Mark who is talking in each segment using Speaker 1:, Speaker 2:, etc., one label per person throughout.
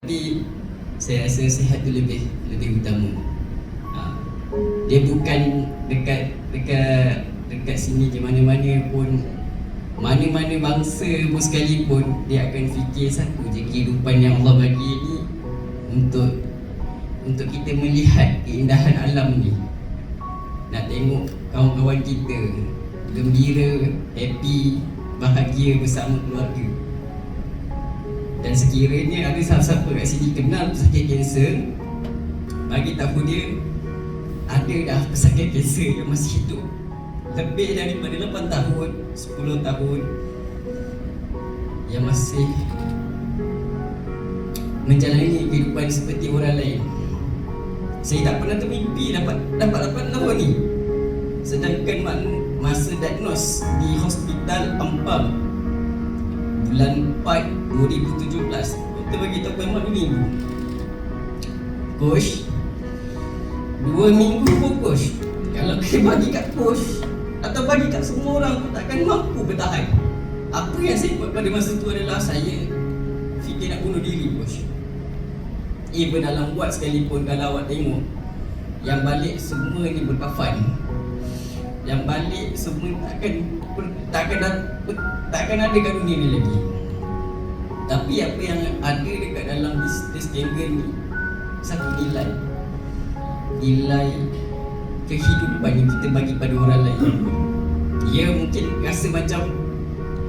Speaker 1: Tapi saya rasa sihat tu lebih lebih utama. Ha. Dia bukan dekat dekat dekat sini di mana-mana pun mana-mana bangsa pun sekalipun dia akan fikir satu je kehidupan yang Allah bagi ni untuk untuk kita melihat keindahan alam ni. Nak tengok kawan-kawan kita gembira, happy, bahagia bersama keluarga. Dan sekiranya ada siapa-siapa kat sini kenal pesakit kanser Bagi tahu dia Ada dah pesakit kanser yang masih hidup. Lebih daripada 8 tahun 10 tahun Yang masih Menjalani kehidupan seperti orang lain. Saya tak pernah termimpi dapat dapat 8 tahun ni. Sedangkan masa diagnose di hospital Ampang bulan 4 2017 Doktor bagi tahu memang dua minggu. Coach Dua minggu pun coach. Kalau kita bagi kat coach Atau bagi kat semua orang pun takkan mampu bertahan. Apa yang saya buat pada masa tu adalah Saya fikir nak bunuh diri coach. Even dalam buat sekalipun kalau awak tengok Yang balik semua ni berkafan. Yang balik semua takkan takkan takkan ada kat dunia ni lagi tapi apa yang ada dekat dalam bisnes gambler ni satu nilai. Nilai kehidupan yang kita bagi pada orang lain. Dia mungkin rasa macam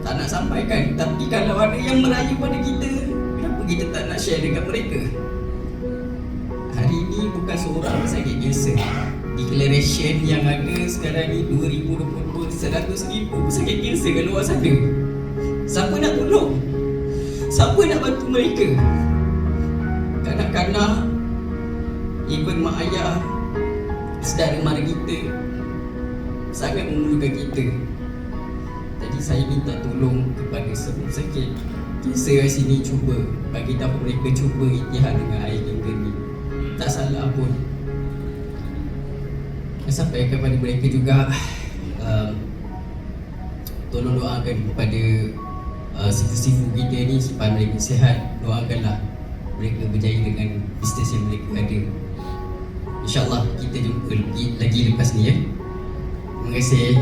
Speaker 1: tak nak sampaikan tapi kalau ada yang merayu pada kita kenapa kita tak nak share dekat mereka? Hari ini bukan seorang sakit kanser declaration yang ada sekarang ni 2020 100 ribu sakit kanser kat luar sana. Siapa nak tolong? Siapa nak bantu mereka? Kanak-kanak Even mak ayah Sedara mara kita Sangat memerlukan kita. Jadi saya minta tolong kepada semua sakit Kanser kat sini cuba Bagi tahu mereka cuba itihad dengan air kanker ni Tak salah pun. Sampai kepada mereka juga um, tolong doakan kepada uh, sifu-sifu kita ni supaya mereka sihat doakanlah mereka berjaya dengan bisnes yang mereka ada. InsyaAllah kita jumpa lagi, lagi lepas ni ya. Terima kasih